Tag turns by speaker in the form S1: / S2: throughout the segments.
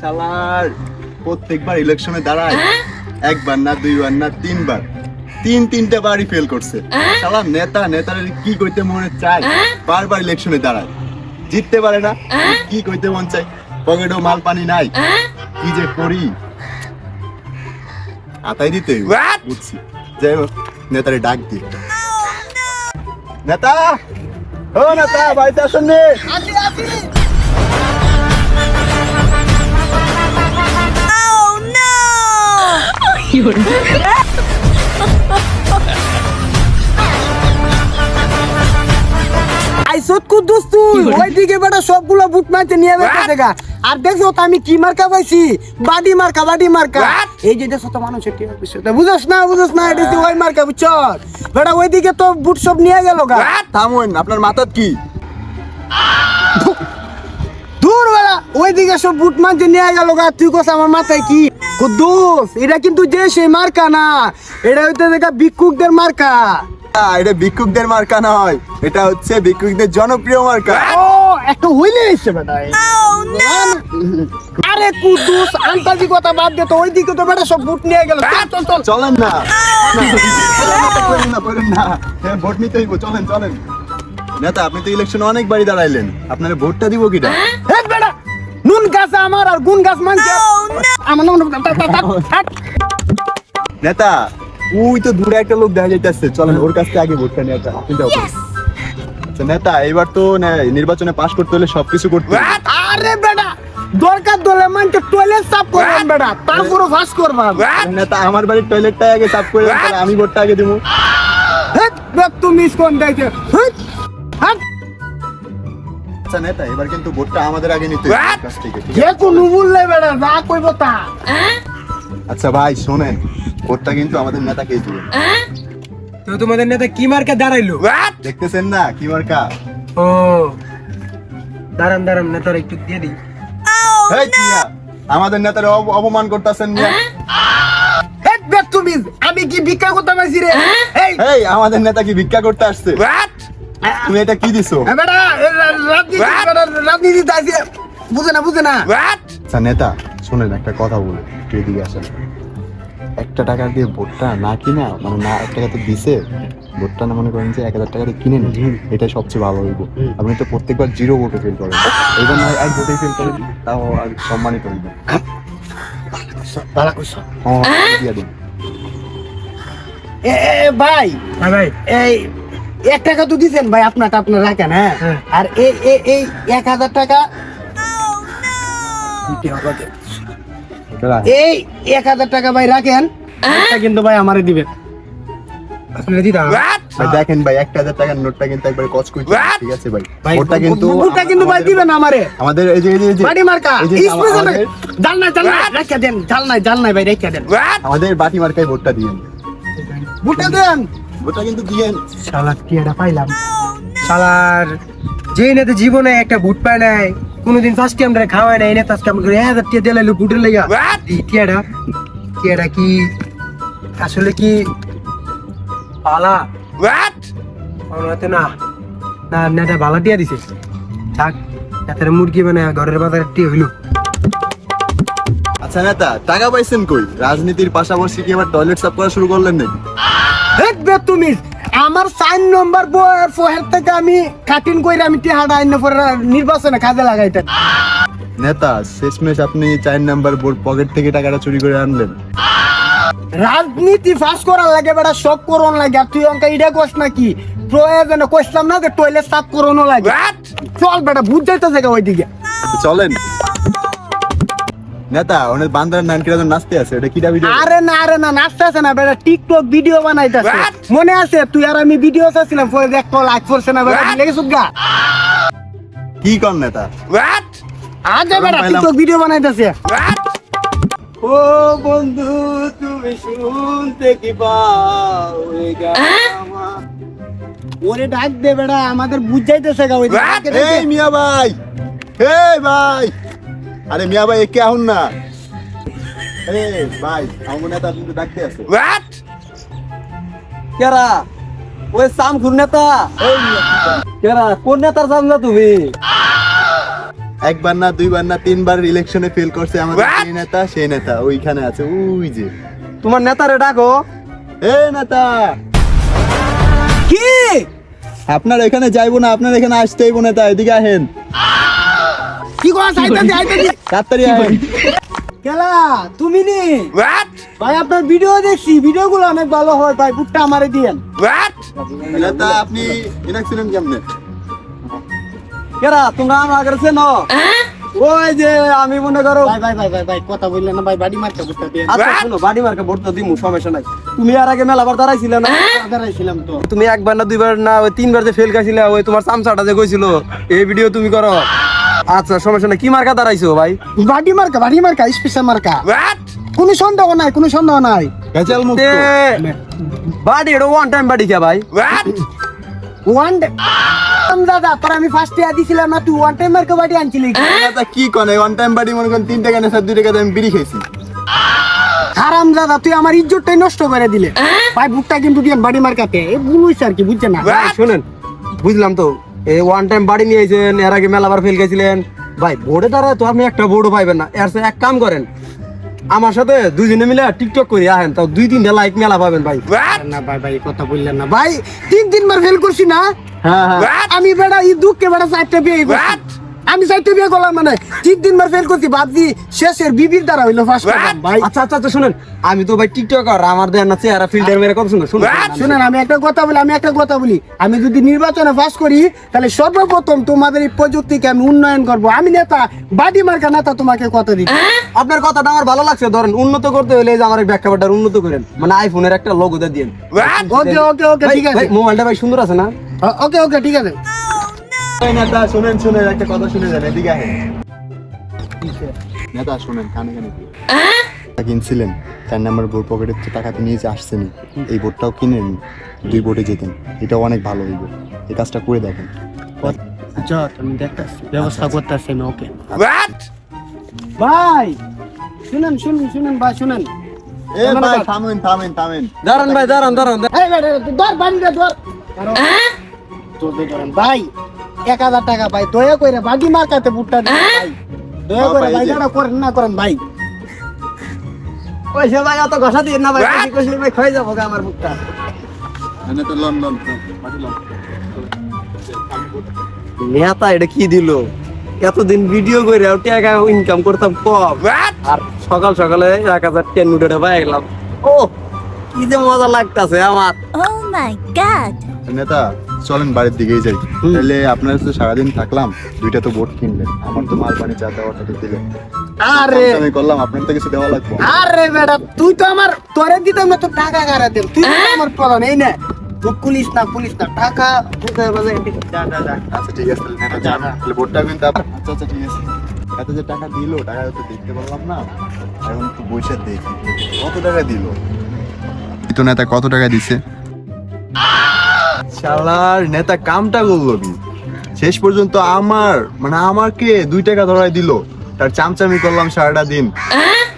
S1: শালার প্রত্যেকবার ইলেকশনে দাঁড়ায়। একবার না দুইবার না তিনবার। তিন তিনটা বারই ফেল করছে। শালা নেতা নেতার কি কইতে মনে চায় বারবার ইলেকশনে দাঁড়ায়। জিততে পারে না কি কইতে মন চায়? পকেটেও মাল পানি নাই। কি যে করি? আতাই দিতে বুঝছি। যাই হোক নেতারে ডাক দিয়ে নেতা! ও নেতা বাড়িতে আসেন রে
S2: আইসত কুদ্দুস তুই। ওইদিকে বেটা সবগুলো বুট মারতে নিয়ে বেটা দেখা আর দেখছ তো আমি কি মার্কা পাইছি? বাডি মার্কা বাডি মার্কা।
S3: What?
S2: এই যে দেখছ তো মানুষের বুঝছ না বুঝছ না এটা ওই মার্কা বুঝছ? বেটা ওইদিকে তো বুট সব নিয়ে গেল গা?
S1: থামুন আপনার মাথাত কি?
S2: দূর বেড়া ওইদিকে সব বুট মারতে নিয়ে গেল গা। তুই কোস আমার মাথায় কি? কুদ্দুস এটা কিন্তু যে সেই মার্কা না। এটা হইতে দেখা ভিক্ষুকদের মার্কা।
S1: এটা ভিক্ষুকদের মার্কা নয় এটা হচ্ছে ভিক্ষুকদের জনপ্রিয় মার্কা।
S2: ও একটা হইলে এসছে বেটা আরে কুদ্দুস আন্তাজি কথা বাদ দে তো ওইদিকে তো বেটা সব বুট নিয়ে গেল। চল চল চল।
S1: চলেন না। না, না না হ্যাঁ, ভোট নিতে হইব চলেন চলেন। নেতা আপনি তো ইলেকশনে অনেকবারই দাঁড়াইলেন। আপনার ভোটটা দিব কিটা?
S2: গাছ আমার আর গুন গাছ মানছে? আমার নাম
S1: নেতা ওই তো দূরে একটা লোক দেখা যাইতেছে। চলেন ওর কাছ থেকে আগে ভোটটা আসা চিন্তা নেতা এবার তো নির্বাচনে পাশ করতে হলে সবকিছু করতে হবে।
S2: আরে বেটা দরকার দলে মানকে টয়লেট সাফ করবেন বেটা তারপরে ফাঁস করবা?
S1: নেতা আমার বাড়ির টয়লেটটা আগে সাফ করে আমি ভোটটা আগে দিব
S2: তুমি কোন দেখে
S1: আচ্ছা নেতা এবার কিন্তু ভোটটা আমাদের আগে নিতে? কাছ থেকে
S2: যে কোনো বেটা যা কইব তা।
S1: আচ্ছা ভাই শোনেন ভোটটা কিন্তু আমাদের নেতাকেই দিবেন
S2: তো তোমাদের নেতা কি মার্কে দাঁড়াইলো?
S1: দেখতেছেন না কি মার্কা?
S2: ও দাঁড়ান দাঁড়ান নেতার একটু দিয়ে দিই।
S1: এই কিয়া আমাদের নেতার অপমান করতেছেন মিয়া
S2: তুমি আমি কি ভিক্ষা করতে পারছি রে? এই
S1: এই আমাদের নেতা কি ভিক্ষা করতে আসছে? তুমি এটা কি দিছো?
S2: বেটা রাজনীতি আছে বুঝে না বুঝে না।
S1: আচ্ছা নেতা শুনেন একটা কথা বলি এদিকে আসেন। একটা টাকা দিয়ে ভোটটা না কিনা মানে না এক দিছে ভোটটা না মনে করেন যে এক হাজার টাকা দিয়ে কিনে নিন এটাই সবচেয়ে ভালো হইব। আপনি তো প্রত্যেকবার জিরো ভোটে ফেল করেন। এবার না এক ভোটে ফেল করেন তাও আর সম্মানিত হইব হ্যাঁ
S2: ভাই ভাই। এই এক টাকা তো দিছেন ভাই আপনারটা আপনার রাখেন হ্যাঁ? আর এই এই এক হাজার টাকা এই এক হাজার টাকা ভাই রাখেন। কিন্তু ভাই আমারে দিবেন।
S1: দেখেন ভাই একটা হাজার টাকার নোটটা কিন্তু একবার কচ করে ঠিক আছে ভাই?
S2: ভাই
S1: ওটা কিন্তু
S2: বুটটা কিন্তু ভাই দিবেন আমারে।
S1: আমাদের এই যে এই যে- এই
S2: মার্কা
S1: এই যে আমা-
S2: স্পেশাল
S1: আমাদের-
S2: জাল নাই জাল নাই রেখে দেন জাল নাই জাল নাই ভাই রেখে দেন।
S1: আমাদের বাটি মার্কায় ভোটটা দিয়েন
S2: বুটটা দেন।
S1: ভোটটা কিন্তু দিয়েন
S2: শালা কি এটা পাইলাম। শালার যে নেতা জীবনে একটা বুট পায় নাই কোনোদিন ফার্স্ট টাইম খাওয়ায় নাই নেতা আজকে আমাকে এক হাজার দিলাইলো বুটের লেগা। টিয়াটা টিয়াটা কি আসলে কি পালা হতে না না নেতা ভালো টিয়া দিছে। থাক নেতার মুরগি মানে ঘরের বাজারে টিয়া হইল।
S1: আচ্ছা নেতা টাকা পাইছেন কই? রাজনীতির পাশাপাশি কি আবার টয়লেট সাফ করা শুরু করলেন নাকি?
S2: তুমি? আমার সাইন নম্বর বইয়ের ফোহের থেকে আমি কাটিং কইরা আমি টিহাটা আইন পরে নির্বাচনে কাজে লাগাইতেন
S1: নেতা শেষমেশ আপনি চার নাম্বার বোর্ড পকেট থেকে টাকাটা চুরি করে আনলেন।
S2: রাজনীতি ফাঁস করার লাগে বেটা সব করন লাগে। আর তুই অঙ্কা ইডা কোস নাকি? প্রয়োজনে কইছিলাম না যে টয়লেট সাফ করানো লাগে? চল বেটা বুঝ যাইতে থেকে ওইদিকে।
S1: চলেন। নেতা অনেক বান্দার নান কিরা নাচতে আছে? এটা কিটা ভিডিও
S2: আরে না আরে না নাচতেছে না বেটা টিকটক ভিডিও বানাইতেছে? মনে আছে তুই আর আমি ভিডিও চাচ্ছিলাম পরে দেখ লাইক করছে না বেটা লেগে সুগা
S1: কি কর নেতা?
S3: What?
S2: আজ বেটা টিকটক ভিডিও বানাইতেছে। ও বন্ধু তুমি শুনতে কি পাও? ওরে ডাক দে বেটা আমাদের বুঝাইতেছে গা ওই।
S1: এই মিয়া ভাই এই ভাই। আরে মিয়া ভাই কে আহুন না। ভাই আমার নেতা কিন্তু ডাকতে আছে?
S4: কেরা ওই সাম খুর নেতা।
S1: কর?
S4: কোন নেতার সাম না তুমি?
S1: একবার না দুইবার না তিনবার ইলেকশনে ফেল করছে আমাদের সেই নেতা সেই নেতা ওইখানে আছে ওই যে।
S4: তোমার নেতারে ডাকো।
S1: এ নেতা!
S2: কি?
S1: আপনার এখানে যাইবো না আপনার এখানে আসতে হইব নেতা এদিকে আহেন
S2: কি কথা আইতাছি আইতাছি
S1: তাড়াতাড়ি আহেন
S2: কেলা তুমি নি? ভাই আপনার ভিডিও দেখছি ভিডিও গুলো অনেক ভালো হয় ভাই বুকটা আমারে দিয়েন।
S1: নেতা আপনি ইলেকশন কেমনে?
S4: কেরা তোমরা আমার কাছে ন ওই যে আমি মনে করো
S2: ভাই ভাই ভাই ভাই ভাই কথা বললেন না ভাই বাড়ি মারতে
S4: আচ্ছা শোনো বাড়ি মার্কে ভোট তো দিমু সমস্যা নাই। তুমি আর আগে মেলাবার দাঁড়াইছিলে না?
S2: দাঁড়াইছিলাম তো।
S4: তুমি একবার না দুইবার না ওই তিনবার যে ফেল খাইছিলে ওই তোমার চামচাটা যে কইছিল এই ভিডিও তুমি করো। আচ্ছা সমস্যা নাই। কি মার্কা দাঁড়াইছো ভাই?
S2: বাড়ি মার্কা বাড়ি মার্কা স্পেশাল মার্কা। কোনো সন্দেহ নাই কোনো সন্দেহ নাই।
S1: গেছাল মুক্ত।
S4: বাড়ি এটা ওয়ান টাইম বাড়ি কে ভাই।
S2: ওয়ান দাদা তোর আমি ফার্স্ট ইয়ার দিছিলাম না তুই ওয়ান টাইম মার্কা বাড়ি আনছিলি।
S1: নেতা কি কনে ওয়ান টাইম বাড়ি মনে করেন তিন টাকা নেশা দুই টাকা আমি বিড়ি খেয়েছি।
S2: হারাম দাদা তুই আমার ইজ্জতটাই নষ্ট করে দিলে। ভাই বুকটা কিন্তু দিয়েন বাড়ি মার্কাতে। এ বুঝুইছে আর কি বুঝছে না?
S4: শুনেন। বুঝলাম তো। এই ওয়ান টাইম বাড়ি নিয়ে আইছেন এর আগে মেলাবার ফেল গেছিলেন। ভাই বোর্ডে দ্বারা তো আপনি একটা বোর্ডও পাইবেন না। এর সাথে এক কাম করেন আমার সাথে দুইজনে মিলে টিকটক করে আহেন তাও দুই তিনটা লাইক মেলা পাবেন ভাই।
S2: না ভাই ভাই কথা বললেন না। ভাই তিন তিনবার ফেল করছি না?
S1: হ্যাঁ হ্যাঁ
S2: আমি বেড়া এই দুঃখে বেড়া চারটা বিয়ে। আমি চারটে বিয়ে করলাম মানে তিন তিনবার ফেল করছি বাদ ভাবছি শেষের বিবির দ্বারা হইল ফার্স্ট ভাই
S4: আচ্ছা আচ্ছা আচ্ছা শুনেন আমি তো ভাই টিকটক আর আমার দেন না চেহারা ফিল্টার মেরে কত সুন্দর শুনুন।
S2: শুনেন আমি একটা কথা বলি আমি একটা কথা বলি। আমি যদি নির্বাচনে পাস করি তাহলে সর্বপ্রথম তোমাদের এই প্রযুক্তিকে আমি উন্নয়ন করব। আমি নেতা বাড়ি মার্কা নেতা তোমাকে কথা দিই
S4: আপনার কথাটা আমার ভালো লাগছে ধরেন উন্নত করতে হলে এই যে আমার ব্যাখ্যাটা উন্নত করেন। মানে আইফোনের একটা লোগো দিয়ে দিন
S2: ওকে ওকে ওকে ঠিক আছে।
S4: মোবাইলটা ভাই সুন্দর আছে না?
S2: ওকে ওকে ঠিক আছে।
S1: নেতা শুনেন শুনেন একটা কথা শুনে যান এদিকে আহেন নেতা শুনেন কানে কানে কিনছিলেন চার নাম্বার বোর্ড পকেটের তো টাকা নিয়ে যে আসছেনি এই বোর্ডটাও কিনেন দুই বোর্ডে যেতেন। এটাও অনেক ভালো হইব। এই কাজটা করে দেখেন।
S2: আচ্ছা তুমি দেখতেছি। ব্যবস্থা করতেছি আমি ওকে। ভাই শুনেন শুনেন শুনেন ভাই শুনেন।
S1: এ ভাই থামেন থামেন থামেন।
S4: দাঁড়ান ভাই দাঁড়ান দাঁড়ান।
S2: এই ভাই ধর বাড়িটা ধর। চলতে ধরেন। ভাই এক হাজার টাকা ভাই দয়া করে বাড়ি মার্কাতে বুটটা দিন। ভাই দয়া করে
S1: ভাই,
S2: যারা করেন না করেন ভাই।
S4: ওই সে ভাই অত ঘষা দিয়ে না ভাই বেশি কষলে ভাই খাই যাব গা আমার বুকটা
S1: নেতা লন লন মাটি লন।
S4: নেতা এটা কি দিল? এতদিন ভিডিও করে টাকা ইনকাম করতাম কম। আর সকাল সকালে এক হাজার টেন ভাই গেলাম। ও কি যে মজা লাগতাছে আমার।
S3: Oh my god.
S1: নেতা চলেন বাড়ির দিকেই যাই। তাহলে আপনারা তো সারাদিন থাকলাম দুইটা তো বোট কিনলেন। আমার তো মাল পানি চা দেওয়াটা তো দিলেন।
S2: আরে!
S1: আমি করলাম আপনার তো কিছু দেওয়া লাগবে।
S2: আরে বেটা তুই তো আমার তোরে দিতাম না তো টাকা কারা দেব? তুই তো আমার প্রধান এই না। পুলিশ না পুলিশ না টাকা যা যা যা
S1: আচ্ছা ঠিক আছে তাহলে বোটটা কিন্তু আচ্ছা আচ্ছা ঠিক আছে। এত যে টাকা দিলো টাকা তো দেখতে পারলাম না। এখন একটু বসে দেখি কত টাকা দিল? তো নেতা কত টাকা দিছে? শালার নেতা কামটা করল কি? শেষ পর্যন্ত আমার মানে আমাকে দুই টাকা ধরাই দিল। তার চামচামি করলাম সারাটা দিন।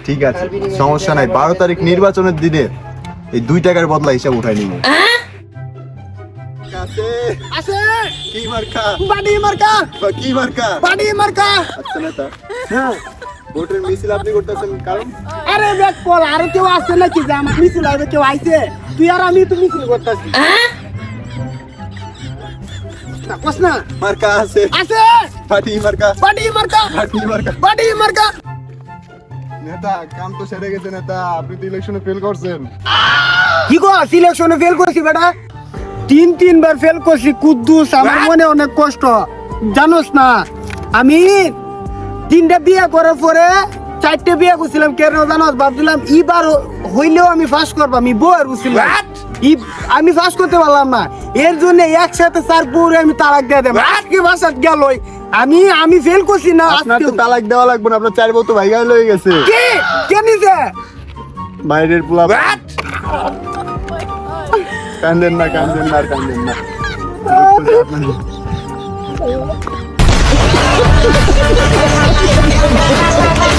S1: ঠিক আছে সমস্যা নাই। বারো তারিখ নির্বাচনের দিনে এই দুই টাকার বদলা হিসাব উঠাই নিব। কি মার্কা?
S2: বাড়ি মার্কা।
S1: কি মার্কা?
S2: বাড়ি মার্কা।
S1: আচ্ছা নেতা।
S2: হ্যাঁ
S1: ভোটের মিছিল আপনি করতেছেন কারণ?
S2: আরে দেখ বল আরে কেউ আসছে নাকি যে আমার মিছিল হবে কেউ আইছে? তুই আর আমি তো মিছিল করতেছি। না কস না
S1: মার্কা আছে।
S2: আছে?
S1: পার্টি মার্কা।
S2: বাড়ি মার্কা?
S1: পার্টি মার্কা।
S2: বাড়ি মার্কা?
S1: নেতা কাম তো সেরে গেছে নেতা। আপনি তো ইলেকশনে ফেল করছেন।
S2: কি গো সিলেকশনে ফেল করছি বেটা। তিন তিনবার ফেল করছি কুদ্দুস আমার মনে অনেক কষ্ট। জানোস না আমি তিনটা বিয়ে করার পরে চারটে বিয়ে করছিলাম কেন জানোস? ভাবছিলাম এবার হইলেও আমি ফাঁস করব আমি বুঝছিলাম ই- আমি ফাঁস করতে পারলাম না। এর জন্য একসাথে চার বউরে আমি তালাক দিয়ে দেবো। আজকে বাসাত গেলই। আমি আমি ফেল করছি না
S1: আপনার তো তালাক দেওয়া লাগবে না আপনার চার বউ তো ভাইগাই লয়ে গেছে।
S2: কে? কে নিছে?
S1: বাইরের পোলা কান্দেন না কান্দেন না আর কান্দেন না।